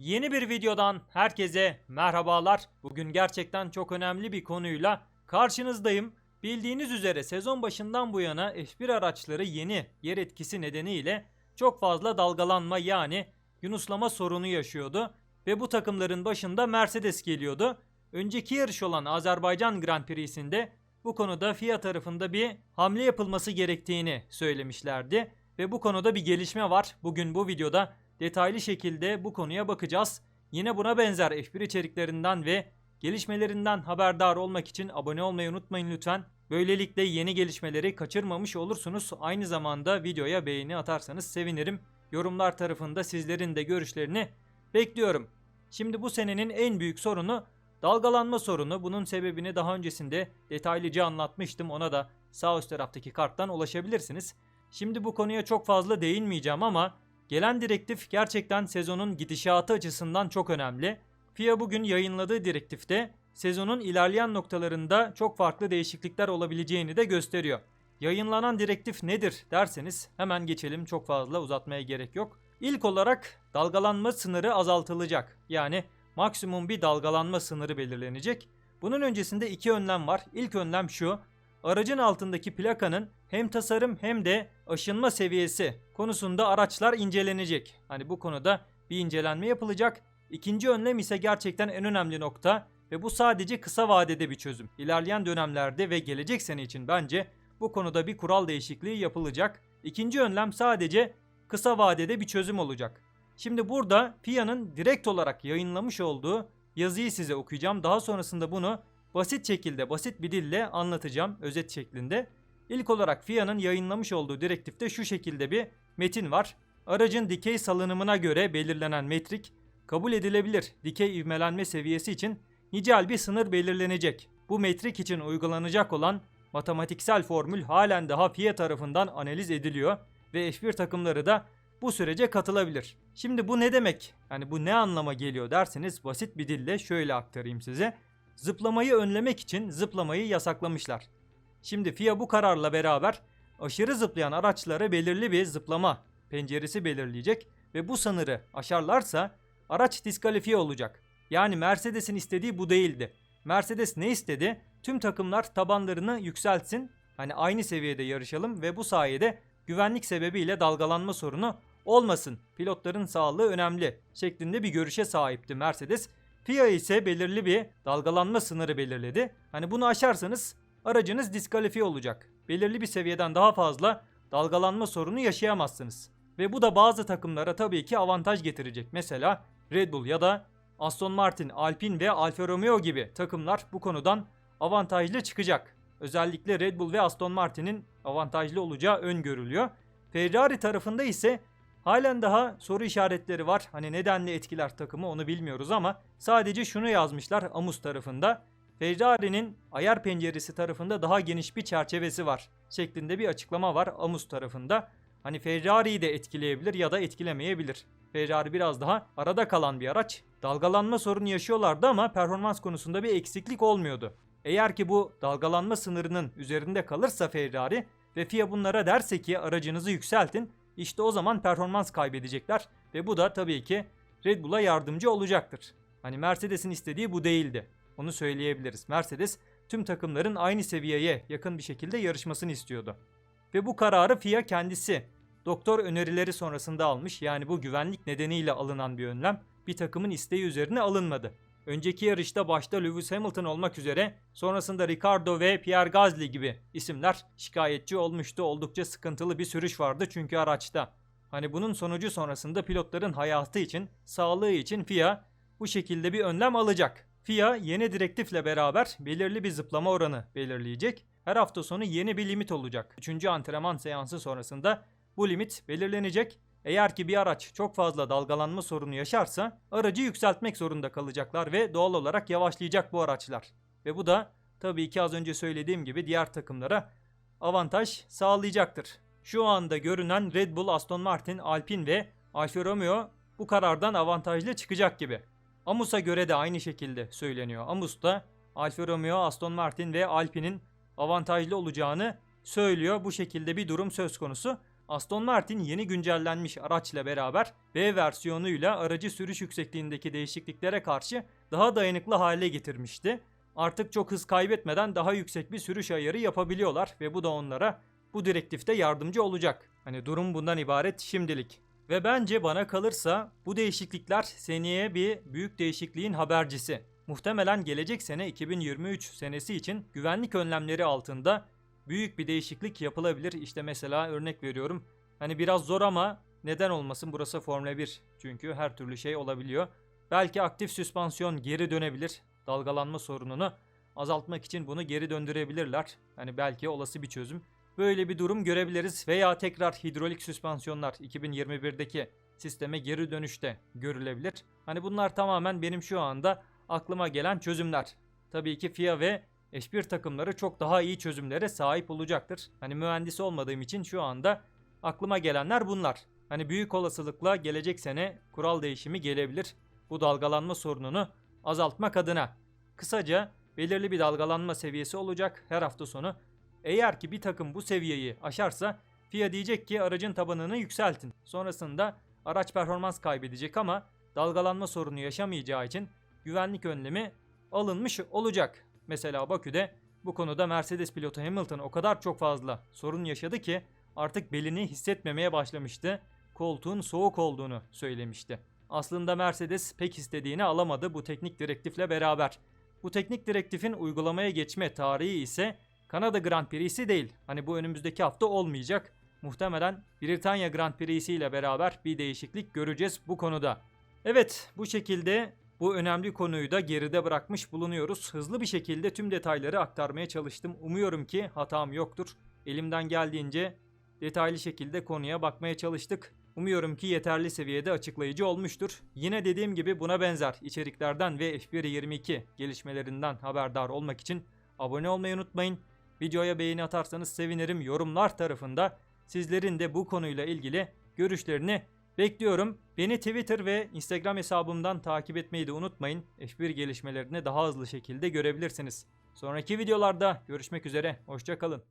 Yeni bir videodan herkese merhabalar. Bugün gerçekten çok önemli bir konuyla karşınızdayım. Bildiğiniz üzere sezon başından bu yana F1 araçları yeni yer etkisi nedeniyle çok fazla dalgalanma yani yunuslama sorunu yaşıyordu. Ve bu takımların başında Mercedes geliyordu. Önceki yarış olan Azerbaycan Grand Prix'sinde bu konuda FIA tarafında bir hamle yapılması gerektiğini söylemişlerdi. Ve bu konuda bir gelişme var. Bugün bu videoda detaylı şekilde bu konuya bakacağız. Yine buna benzer F1 içeriklerinden ve gelişmelerinden haberdar olmak için abone olmayı unutmayın lütfen. Böylelikle yeni gelişmeleri kaçırmamış olursunuz. Aynı zamanda videoya beğeni atarsanız sevinirim. Yorumlar tarafında sizlerin de görüşlerini bekliyorum. Şimdi bu senenin en büyük sorunu dalgalanma sorunu. Bunun sebebini daha öncesinde detaylıca anlatmıştım. Ona da sağ üst taraftaki karttan ulaşabilirsiniz. Şimdi bu konuya çok fazla değinmeyeceğim ama Gelen direktif gerçekten sezonun gidişatı açısından çok önemli. FIA bugün yayınladığı direktifte sezonun ilerleyen noktalarında çok farklı değişiklikler olabileceğini de gösteriyor. Yayınlanan direktif nedir derseniz hemen geçelim çok fazla uzatmaya gerek yok. İlk olarak dalgalanma sınırı azaltılacak. Yani maksimum bir dalgalanma sınırı belirlenecek. Bunun öncesinde iki önlem var. İlk önlem şu. Aracın altındaki plakanın hem tasarım hem de aşınma seviyesi konusunda araçlar incelenecek. Hani bu konuda bir incelenme yapılacak. İkinci önlem ise gerçekten en önemli nokta ve bu sadece kısa vadede bir çözüm. İlerleyen dönemlerde ve gelecek sene için bence bu konuda bir kural değişikliği yapılacak. İkinci önlem sadece kısa vadede bir çözüm olacak. Şimdi burada FIA'nın direkt olarak yayınlamış olduğu yazıyı size okuyacağım. Daha sonrasında bunu basit şekilde, basit bir dille anlatacağım özet şeklinde. İlk olarak FIA'nın yayınlamış olduğu direktifte şu şekilde bir metin var. Aracın dikey salınımına göre belirlenen metrik kabul edilebilir dikey ivmelenme seviyesi için nicel bir sınır belirlenecek. Bu metrik için uygulanacak olan matematiksel formül halen daha FIA tarafından analiz ediliyor ve F1 takımları da bu sürece katılabilir. Şimdi bu ne demek? Yani bu ne anlama geliyor derseniz basit bir dille şöyle aktarayım size. Zıplamayı önlemek için zıplamayı yasaklamışlar. Şimdi FIA bu kararla beraber aşırı zıplayan araçlara belirli bir zıplama penceresi belirleyecek ve bu sınırı aşarlarsa araç diskalifiye olacak. Yani Mercedes'in istediği bu değildi. Mercedes ne istedi? Tüm takımlar tabanlarını yükseltsin. Hani aynı seviyede yarışalım ve bu sayede güvenlik sebebiyle dalgalanma sorunu olmasın. Pilotların sağlığı önemli şeklinde bir görüşe sahipti Mercedes. FIA ise belirli bir dalgalanma sınırı belirledi. Hani bunu aşarsanız aracınız diskalifiye olacak. Belirli bir seviyeden daha fazla dalgalanma sorunu yaşayamazsınız. Ve bu da bazı takımlara tabii ki avantaj getirecek. Mesela Red Bull ya da Aston Martin, Alpine ve Alfa Romeo gibi takımlar bu konudan avantajlı çıkacak. Özellikle Red Bull ve Aston Martin'in avantajlı olacağı öngörülüyor. Ferrari tarafında ise halen daha soru işaretleri var. Hani nedenle etkiler takımı onu bilmiyoruz ama sadece şunu yazmışlar Amus tarafında. Ferrari'nin ayar penceresi tarafında daha geniş bir çerçevesi var şeklinde bir açıklama var Amus tarafında. Hani Ferrari'yi de etkileyebilir ya da etkilemeyebilir. Ferrari biraz daha arada kalan bir araç. Dalgalanma sorunu yaşıyorlardı ama performans konusunda bir eksiklik olmuyordu. Eğer ki bu dalgalanma sınırının üzerinde kalırsa Ferrari ve FIA bunlara derse ki aracınızı yükseltin, işte o zaman performans kaybedecekler ve bu da tabii ki Red Bull'a yardımcı olacaktır. Hani Mercedes'in istediği bu değildi. Onu söyleyebiliriz. Mercedes tüm takımların aynı seviyeye yakın bir şekilde yarışmasını istiyordu. Ve bu kararı FIA kendisi doktor önerileri sonrasında almış. Yani bu güvenlik nedeniyle alınan bir önlem bir takımın isteği üzerine alınmadı. Önceki yarışta başta Lewis Hamilton olmak üzere sonrasında Ricardo ve Pierre Gasly gibi isimler şikayetçi olmuştu. Oldukça sıkıntılı bir sürüş vardı çünkü araçta. Hani bunun sonucu sonrasında pilotların hayatı için, sağlığı için FIA bu şekilde bir önlem alacak. FIA yeni direktifle beraber belirli bir zıplama oranı belirleyecek. Her hafta sonu yeni bir limit olacak. Üçüncü antrenman seansı sonrasında bu limit belirlenecek. Eğer ki bir araç çok fazla dalgalanma sorunu yaşarsa aracı yükseltmek zorunda kalacaklar ve doğal olarak yavaşlayacak bu araçlar. Ve bu da tabii ki az önce söylediğim gibi diğer takımlara avantaj sağlayacaktır. Şu anda görünen Red Bull, Aston Martin, Alpine ve Alfa Romeo bu karardan avantajlı çıkacak gibi. Amus'a göre de aynı şekilde söyleniyor. Amus da Alfa Romeo, Aston Martin ve Alpine'in avantajlı olacağını söylüyor. Bu şekilde bir durum söz konusu. Aston Martin yeni güncellenmiş araçla beraber B versiyonuyla aracı sürüş yüksekliğindeki değişikliklere karşı daha dayanıklı hale getirmişti. Artık çok hız kaybetmeden daha yüksek bir sürüş ayarı yapabiliyorlar ve bu da onlara bu direktifte yardımcı olacak. Hani durum bundan ibaret şimdilik. Ve bence bana kalırsa bu değişiklikler seneye bir büyük değişikliğin habercisi. Muhtemelen gelecek sene 2023 senesi için güvenlik önlemleri altında büyük bir değişiklik yapılabilir. İşte mesela örnek veriyorum. Hani biraz zor ama neden olmasın burası Formula 1. Çünkü her türlü şey olabiliyor. Belki aktif süspansiyon geri dönebilir. Dalgalanma sorununu azaltmak için bunu geri döndürebilirler. Hani belki olası bir çözüm. Böyle bir durum görebiliriz veya tekrar hidrolik süspansiyonlar 2021'deki sisteme geri dönüşte görülebilir. Hani bunlar tamamen benim şu anda aklıma gelen çözümler. Tabii ki FIA ve F1 takımları çok daha iyi çözümlere sahip olacaktır. Hani mühendis olmadığım için şu anda aklıma gelenler bunlar. Hani büyük olasılıkla gelecek sene kural değişimi gelebilir. Bu dalgalanma sorununu azaltmak adına. Kısaca belirli bir dalgalanma seviyesi olacak her hafta sonu. Eğer ki bir takım bu seviyeyi aşarsa FIA diyecek ki aracın tabanını yükseltin. Sonrasında araç performans kaybedecek ama dalgalanma sorunu yaşamayacağı için güvenlik önlemi alınmış olacak. Mesela Bakü'de bu konuda Mercedes pilotu Hamilton o kadar çok fazla sorun yaşadı ki artık belini hissetmemeye başlamıştı. Koltuğun soğuk olduğunu söylemişti. Aslında Mercedes pek istediğini alamadı bu teknik direktifle beraber. Bu teknik direktifin uygulamaya geçme tarihi ise Kanada Grand Prix'si değil. Hani bu önümüzdeki hafta olmayacak. Muhtemelen Britanya Grand Prix'si ile beraber bir değişiklik göreceğiz bu konuda. Evet bu şekilde bu önemli konuyu da geride bırakmış bulunuyoruz. Hızlı bir şekilde tüm detayları aktarmaya çalıştım. Umuyorum ki hatam yoktur. Elimden geldiğince detaylı şekilde konuya bakmaya çalıştık. Umuyorum ki yeterli seviyede açıklayıcı olmuştur. Yine dediğim gibi buna benzer içeriklerden ve F1.22 gelişmelerinden haberdar olmak için abone olmayı unutmayın. Videoya beğeni atarsanız sevinirim. Yorumlar tarafında sizlerin de bu konuyla ilgili görüşlerini bekliyorum. Beni Twitter ve Instagram hesabımdan takip etmeyi de unutmayın. F1 gelişmelerini daha hızlı şekilde görebilirsiniz. Sonraki videolarda görüşmek üzere. Hoşçakalın.